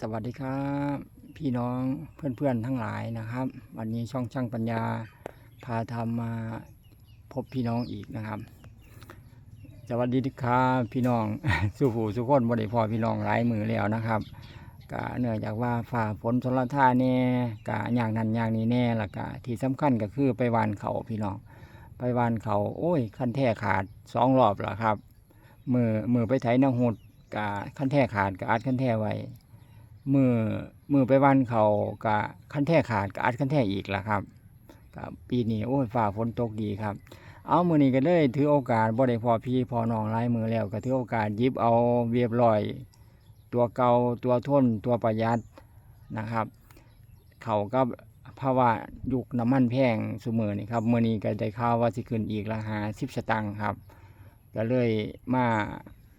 สวัสดีครับ พี่น้องเพื่อนๆทั้งหลายนะครับ วันนี้ช่องช่างปัญญาพาทำมาพบพี่น้องอีกนะครับ สวัสดีครับพี่น้องสุผูสุคนบริพอพี่น้องหลายมือแล้วนะครับกะเนื่องจากว่าฝ่าฝนชนละท่าแน่กะอย่างนั้นอย่างนี้แน่ละกะที่สำคัญก็คือไปวานเขาพี่น้อง ไปวานเขาโอ้ยขั้นแท้ขาดสองรอบแล้วครับมือมือไปไถนาหุดกะขั้นแท้ขาดกะอัดขั้นแท้ไว้ มือมือไปวันเขากะขั้นแท่ขาดกะอัดขั้นแท่อีกละครับกับปีนี้โอ้ยฝ่าฝนตกดีครับ เอามือนี้ก็เลยถือโอกาสบ่ได้พอพี่พอน้องหลายมือแล้วก็ถือโอกาสยิบเอาเวียบลอย ตัวเก่าตัวทนตัวประหยัดนะครับ เขาก็ภาวะยุคน้ำมันแพงสมือนี่ครับมือนี้ก็ได้ข่าวว่าสิขึ้นอีกราคาสิบสตังค์ครับ ก็เลยมา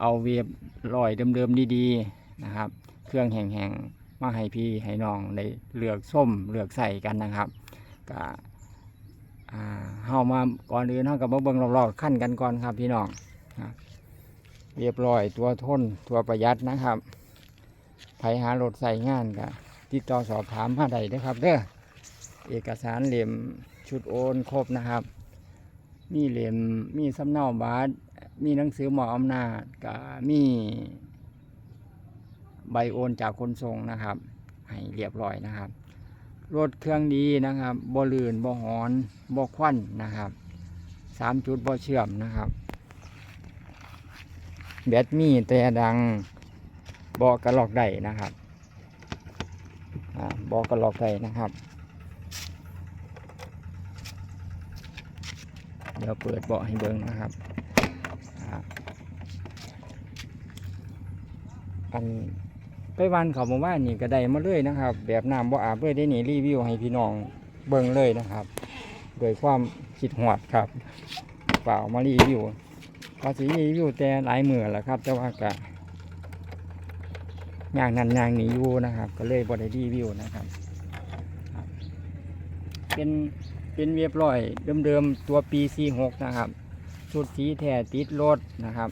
เอาเวียบลอยเดิมๆดีๆนะครับ เครื่องแห้งๆมาให้พี่ให้น้องได้เลือกส้มเลือกใส่กันนะครับก็เฮามาก่อนอื่นเฮากับมาเบิ่งรอบๆขั้นกันก่อนครับพี่น้องครับเรียบร้อยตัวทนตัวประหยัดนะครับไผหารถใส่งานก็ติดต่อสอบถามมาได้เด้อครับเด้อเอกสารเหลี่ยมชุดโอนครบนะครับ มีเหลี่ยมมีสำเนาบัตรมีหนังสือหมออำนาจก็มี ใบโอนจากคนส่งนะครับ ให้เรียบร้อยนะครับรถเครื่องดีนะครับบ่ลื่นบ่หอนบ่ควันนะครับสามจุดบ่เชื่อมนะครับแบตมีแต่ดังบ่กระลอกได้นะครับอ่าบ่กระลอกได้นะครับ เดี๋ยวเปิดเบาะให้เบิ่งนะครับอ่าอัน ไปวันเขามาว่านี่ก็ได้มาเลยนะครับ แบบน้ำบ่อาบเลยได้นี่รีวิวให้พี่น้องเบิ่งเลยนะครับ โดยความคิดหอดครับเปล่ามารีวิวภาษีรีวิวแต่หลายมือแหละครับแต่ว่ากะอย่างนั้นอย่างนี้อยู่นะครับ ก็เลยบ่ได้รีวิวนะครับ เป็นเป็นเรียบร้อยเดิมๆตัวปี46นะครับชุดสีแท้ติดรถนะครับ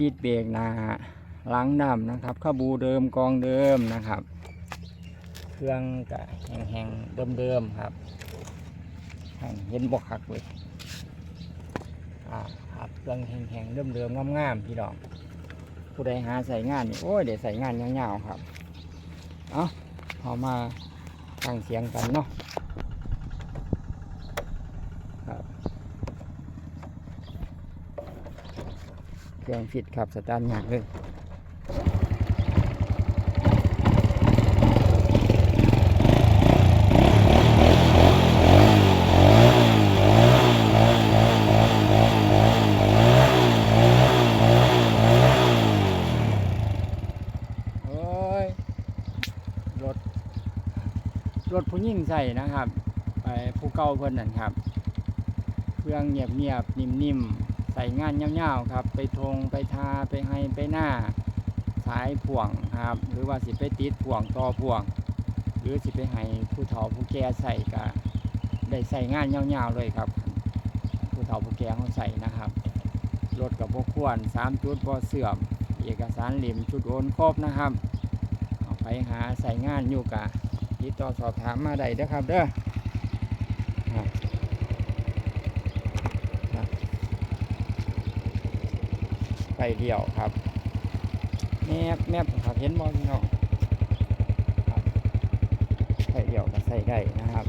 ดีดเบรกหนา ล้างดำนะครับข้าบูเดิมกองเดิมนะครับ เครื่องกะแห้งๆเดิมๆครับแหงเห็นบกคักเลยอ่าครับเครื่องแห้งๆเดิมๆงามๆพี่น้องผู้ใดหาใส่งานนี่โอ้ยเดี๋ยวใส่งานยาวๆครับเอาเอามาฟังเสียงกันเนาะครับเครื่องฟิตครับสตาร์ทยากเลย โอ้ยรถ รถผู้ ยิ่งใส่นะครับไปผู้เก่าเพิ่นนั่นครับ เครื่องเงียบเงียบๆนิ่มใส่งานเงาวๆครับ ไปทงไปทาไปให้ไปหน้าสายพ่วงครับ หรือว่าสิไปติดพ่วงต่อพ่วง หรือสิไปให้ผู้เฒ่าผู้แก่ใส่ก็ได้ใส่งานเงาวๆเลยครับ ผู้เฒ่าผู้แก่เขาใส่นะครับรถกับพวกควรสามจุดบ่เสื่อม เอกสารเหลี่ยมชุดโอนครบนะครับเอาไปหาใส่งานอยู่กะ ติดต่อสอบถามมาได้นะครับเด้อไปเดี่ยวครับ แมบแมบครับเห็นบอพี่น้องไปเดี่ยวก็ใส่ได้นะครับ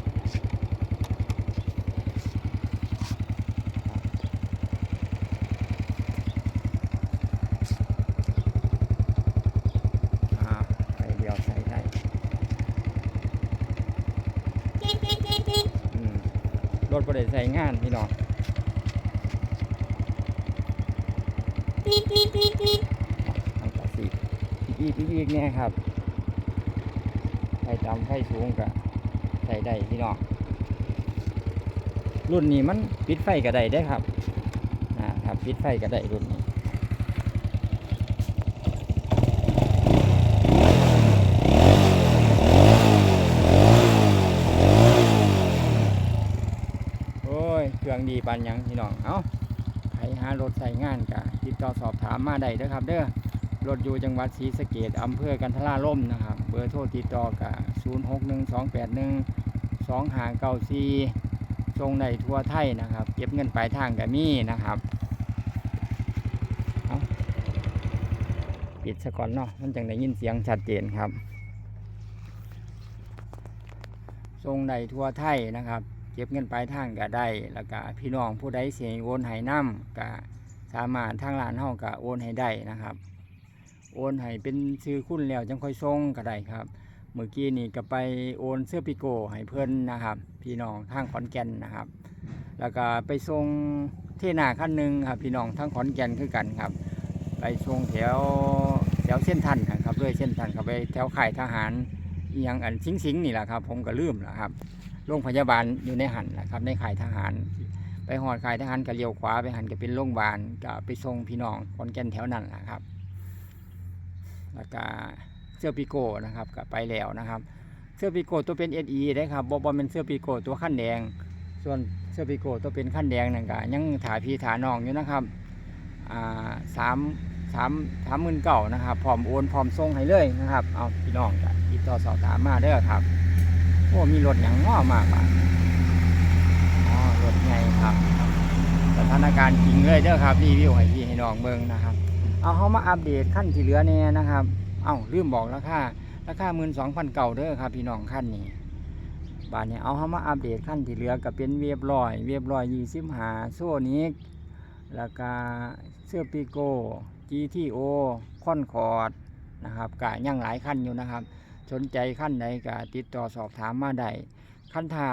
อ่าใส่เดียวใส่ได้อืม รถประเด็ใส่งานพี่น้องอันตัดสีอีกอีกอีกเนี่ยครับไฟต่ำไฟสูงก็ใส่ได้พี่น้องรุ่นนี้มันปิดไฟก็ได้ได้อครับนะครับปิดไฟก็ได้รุ่นนี้ โอ้ย เค รื่องดีปันยังพี่น้อง เอาใครหารถใส่งานกะติดต่อสอบถามมาได้เด้อครับ เด้อ รถอยู่จังหวัดศรีสะเกดอำเภอกันทราล่มนะครับ เบอร์โทรติดต่อกับ0 6 1 2 8 1 2 5 9 4ทรงในทั่วไทยนะครับ เก็บเงินปลายทางกับมี่นะครับเอาปิดสะก่อนเนาะ มันจังได้ยินเสียงชัดเจนครับ ทรงในทั่วไทยนะครับ เก็บเงินปลายทางก็ได้ แล้วก็พี่น้องผู้ใดเสียโอนให้น้ำก็สามารถทางร้านเฮาก็โอนให้ได้นะครับ โอนให้เป็นชื่อคุณแล้วจังค่อยส่งก็ได้ครับเมื่อกี้นี่ก็ไปโอนเสื้อปิโก้ให้เพื่อนนะครับ พี่น้องทางขอนแก่นนะครับ แล้วก็ไปส่งเทนาขั้นหนึ่งครับ พี่น้องทางขอนแก่นคือกันครับ ไปส่งแถวแถวเส้นทันครับด้วยเส้นทันเขาไปแถวค่ายทหารยังอันสิงสิงๆนี่แหละครับ ผมก็ลืมแล้วครับ โรงพยาบาลอยู่ในหันนะครับ ในค่ายทหาร ไปหอดค่ายทหารก็เลี้ยวขวาไปหันก็เป็นโรงพยาบาลก็ไปส่งพี่น้องขอนแก่นแถวนั้นแหละครับ แล้วก็เสื้อปิโก้นะครับก็ไปแล้วนะครับ เสื้อปิโก้ตัวเป็น SE ได้ครับบอบเป็นเสื้อปิโก้ตัวขั้นแดง ส่วนเสื้อปิโก้ตัวเป็นขั้นแดงนั่นก็ยังถ่ายพี่ถาน้องอยู่นะครับอ่าสามสามสามหมื่นเก่านะครับพร้อมโอนพร้อมส่งให้เลยนะครับ เอาพี่น้องก็ติดต่อสอบถามมาเด้อครับ อ้มีรถอย่างง้อมากอะอ๋อรถใหญ่ครับ สถานการณ์จริงเลยเด้อครับรีวิวให้พี่ให้น้องเบิ่งนะครับ เอาเขามาอัปเดตขั้นที่เหลือเนี่ยนะครับ เอ้าลืมบอกราคาราคาหมื่นสองพันเก่าเด้อครับ พี่น้องขั้นนี้บาทนี้เอาเขามาอัปเดตขั้นที่เหลือก็เป็นเวียบร้อย เวียบร้อยยี่สิบหาโซนิกแล้วก็เสื้อปีโก้ GTO ค่อนคอร์ดนะครับกะยังหลายขั้นอยู่นะครับ สนใจขั้นใดก็ติดต่อสอบถามมาได้ขั้นท่า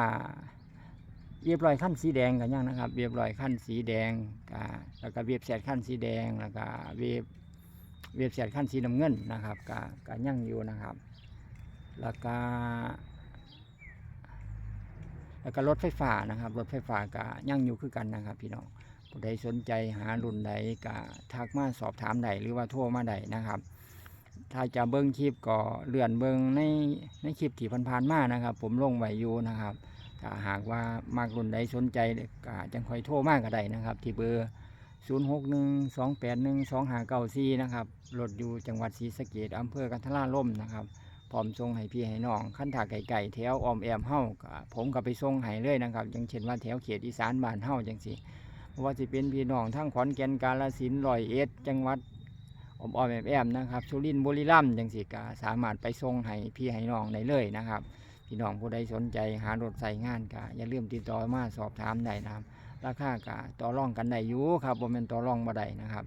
เรียบร้อยขั้นสีแดงกันยังนะครับ เรียบร้อยขั้นสีแดงกะแล้วก็เวียบแสดขั้นสีแดงแล้วก็เวียบเว็บไซต์ขั้นสีน้ำเงินนะครับกาการยั่งอยู่นะครับ แล้วก็แล้วก็รถไฟฟ้านะครับรถไฟฟ้าก็ยั่งอยู่คือกันนะครับ พี่น้องผู้ใดสนใจหารุ่นใดก็ทักมาสอบถามใดหรือว่าโทรมาใดนะครับ ถ้าจะเบิ้งคลิปก็เลื่อนเบิ้งในในคลิปที่ผ่านๆมานะครับ ผมลงไว้อยู่นะครับถ้าหากว่ามากรุ่นใดสนใจก็จังคอยโทรมากก็ได้นะครับ ที่เบอร์ 0 6 1 2 8 1 2 5 9 4 นะครับรถอยู่จังหวัดศรีสะเกดอำเภอกันทราล่มนะครับพร้อมส่งให้พี่ให้น้องขั้นถาไก่ไก่แถวออมแอมเฮ้าผมก็ไปส่งให้เลยนะครับอย่างเช่นว่าแถวเขตอีสานบ้านเฮ้าจังสิเพราะว่าจะเป็นพี่น้องทั้งขอนแก่นกาฬสินธุ์ร้อยเอ็ดจังหวัด อมออมแอมแอมนะครับสุรินทร์บุรีรัมย์จังสิก็สามารถไปส่งให้พี่ให้น้องได้เลยนะครับพี่น้องผู้ใดสนใจหารถใส่งานก็อย่าลืมติดต่อมาสอบถามได้นะครับราคากะต่อรองกันได้อยู่ครับบ่แม่นต่อรองบ่ได้นะครับ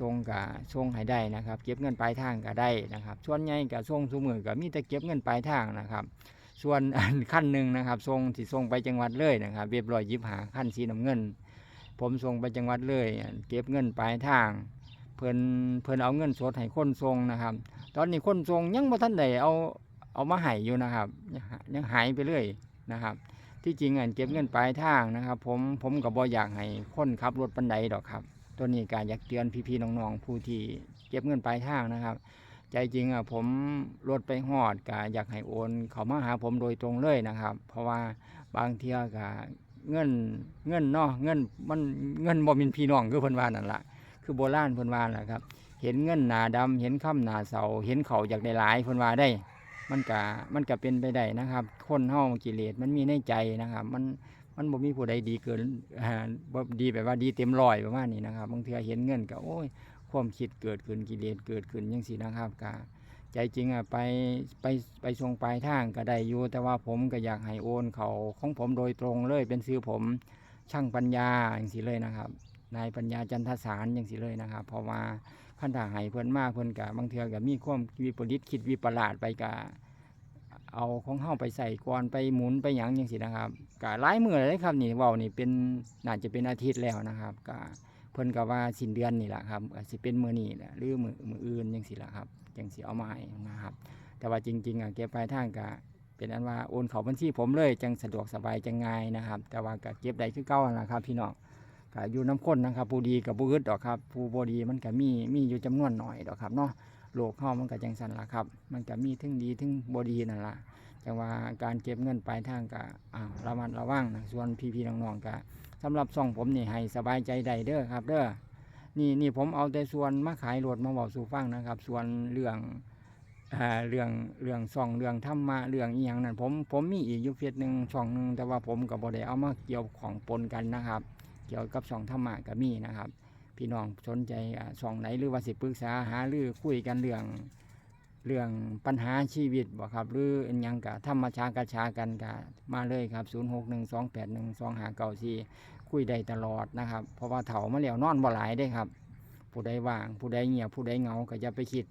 ส่งกะส่งให้ได้นะครับ เก็บเงินปลายทางก็ได้นะครับส่วนใหญ่กะส่งซุมือก็มีแต่เก็บเงินปลายทางนะครับ ส่วนขั้นหนึ่งนะครับส่งที่ส่งไปจังหวัดเลยนะครับเรียบร้อยยิบหาขั้นสีน้ำเงิน ผมส่งไปจังหวัดเลย เก็บเงินปลายทาง เพิ่นเพิ่นเอาเงินสดให้คนส่งนะครับ ตอนนี้คนส่งยังบ่ทันได้เอาเอามาให้อยู่นะครับยังหายังหายไปเรื่อยนะครับ ที่จริงอันเก็บเงินปลายทางนะครับ ผมผมก็บ่อยากให้คนขับรถปันไดดอกครับ ตัวนี้การอยากเตือนพี่ๆน้องๆผู้ที่เก็บเงินปลายทางนะครับ ใจจริงอะผมรถไปหอดก็อยากให้โอน เขามาหาผมโดยตรงเลยนะครับ เพราะว่าบางเที่ยก็เงินเงินเนาะเงินมันเงินบ่มีพี่น้องคือเพิ่นว่านั่นล่ะ คือโบราณเพิ่นว่าแหละครับ เห็นเงินหนาดำเห็นค่ำหนาเสา เห็นเขาอยากได้หลายเพิ่นว่าได้ มันก็มันก็เป็นไปได้นะครับ คนเฮากิเลสมันมีในใจนะครับ มันมันบ่มีผู้ใดดีเกินบ่ดีแบบว่าดีเต็มร้อยประมาณนี้นะครับบางเทื่อเห็นเงินก็โอ้ยความคิดเกิดขึ้นกิเลสเกิดขึ้นจังซี่นะครับก็ใจจริงอะไปไปไปส่งปลายทางก็ได้อยู่แต่ว่าผมก็อยากให้โอนเขาของผมโดยตรงเลยเป็นซื้อผมช่างปัญญาอย่างสิเลยนะครับ นายปัญญาจันทสารอย่างสิเลยนะครับเพราะว่าขั้นถ้าให้เพิ่นมากเพิ่นกับบางเทือก็มีความวิปริตคิดวิปลาสไปกะเอาของเฮาไปใส่ก่อนไปหมุนไปหยังอย่างสินะครับกะหลายมือเลยครับนี่เว้านี่เป็นน่าจะเป็นอาทิตย์แล้วนะครับกะเพิ่นก็ว่าสิ้นเดือนนี่แหละครับสิเป็นมือนี้แหละหรือมือมืออื่นยังสิละครับจังสิเอามาให้นะครับ แต่ว่าจริง ๆอะเก็บปลายทางก็เป็นอันว่าโอนเขาบัญชีผมเลยจังสะดวกสบายจังง่ายนะครับ แต่ว่าก็เก็บได้คือเก่านั่นะครับพี่น้อง ก็อยู่น้ำข้นนะครับผู้ดีกับผู้อึดดอกครับผู้บ่ดีมันก็มีมีอยู่จำนวนหน่อยดอกครับเนาะโลกเฮามันก็จังสันละครับ มันก็มีทั้งดีทั้งบ่ดีนั่นละแต่ว่าการเก็บเงินปลายทางก็อ้าระมัดระวังนะส่วนพี่ๆน้องๆก็สำหรับซ่องผมนี่ให้สบายใจได้เด้อครับ เด้อนี่นี่ผมเอาแต่ส่วนมาขายรถมาบอกสู่ฟังนะครับ ส่วนเรื่องอ่าเรื่องเรื่องซ่องเรื่องธรรมะเรื่องอีหยังนั่นผมผมมีอีกยู่เฟซหนึ่งช่องหนึ่งแต่ว่าผมกับบ่ได้เอามาเกี่ยวของปนกันนะครับ เกี่ยวกับช่องธรรมะก็มีนะครับ พี่น้องสนใจอ่าช่องไหนหรือว่าสิปรึกษาหาหรือคุยกันเรื่องเรื่องปัญหาชีวิตบ่ครับหรืออนยังกะธรรมชากระชากันกะมาเลยครับ 0612812594 คุยได้ตลอดนะครับ เพราะว่าเถามาแล้วนอนบ่หลายได้ครับ ผู้ใดว่าง ผู้ใดเงียบผู้ใดเหงาก็จะไปคิด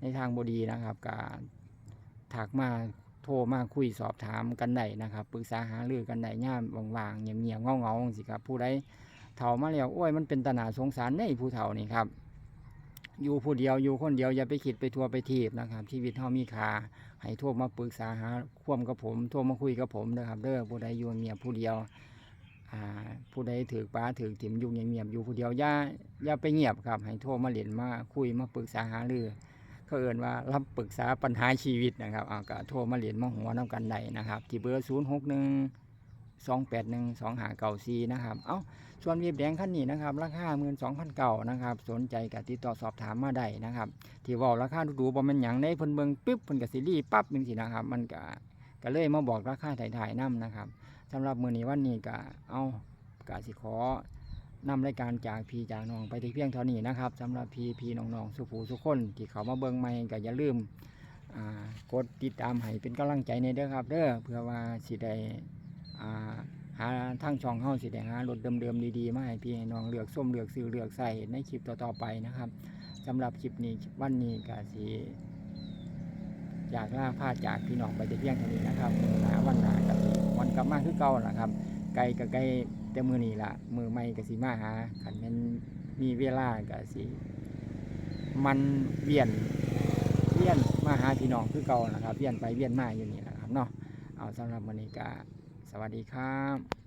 ในทางบดีนะครับก็ถักมา ทรมาคุยสอบถามกันได้นะครับปรึกษาหารือกันได้ย่ามว่างๆเงียบๆเงาๆสิครับ ผู้ใดเถามาแล้วโอ้ยมันเป็นตนาสงสารในผู้เฒ่านี่ครับ อยู่ผู้เดียวอยู่คนเดียวอย่าไปคิดไปทัวไปทีบนะครับ ชีวิตเฮามีค่าให้โทรมาปรึกษาหาควมกับผมโทรมาคุยกับผมนะครับเด้อผู้ใดอยู่เงียบผู้เดียวผู้ใดถือป้าถือถิ่มอยู่เงียบๆอยู่ผู้เดียวอย่าอย่าไปเงียบครับ ให้โทรมาเล่นมาคุยมาปรึกษาหารือ เขาเอ่นว่ารับปรึกษาปัญหาชีวิตนะครับเอาก็โทรมาเล่นมหัวน้ำกันได้นะครับ ที่เบอร์0 6 1 2 8 1 2 5 9 4นะครับ เอาส่วนวีบแดงขั้นนี้นะครับ ราคา1 2 0 0 0เก่านะครับ สนใจกับติดต่อสอบถามมาได้นะครับ ที่ว่าราคาดูๆบ่แมันหยังในเพิ่นเบิ่งปึ๊บเพิ่นก็สิรีปั๊บจังซี่นะครับ มันก็ก็เลยมาบอกราคาถ่ายๆนํนะครับสำหรับมือนี้วันนี้ก็เอากาสิขอ นำรายการจากพี่จากน้องไปที่เพียงเท่านี้นะครับสำหรับพี่พี่น้องๆสุภูสุคนที่เขามาเบิ่งใหม่ก็อย่าลืมกดติดตามให้เป็นกำลังใจในเด้อครับเด้อเพื่อว่าสิได้หาทางช่องเฮาสิได้หารถเดิมๆดีๆมาให้พี่ให้น้องเลือกส้มเลือกซื้อเลือกใส่ในคลิปต่อๆไปนะครับสำหรับคลิปนี้วันนี้ก็สิอยากล่าพาจากพี่น้องไปแต่เพียงเท่านี้นะครับหนาวันหนากับวันกลับมาคือเก่าล่ะครับ ไกลกับไกล แต่มือนี้ละมือไม่กับสีมาหาขันมันมีเวลากับสีมันเวียนเวียนมาหาพี่น้องคือเก่านะครับเวียนไปเวียนมาอยู่นี่แหละครับเนาะเอาสำหรับวันนี้ก็สวัสดีครับ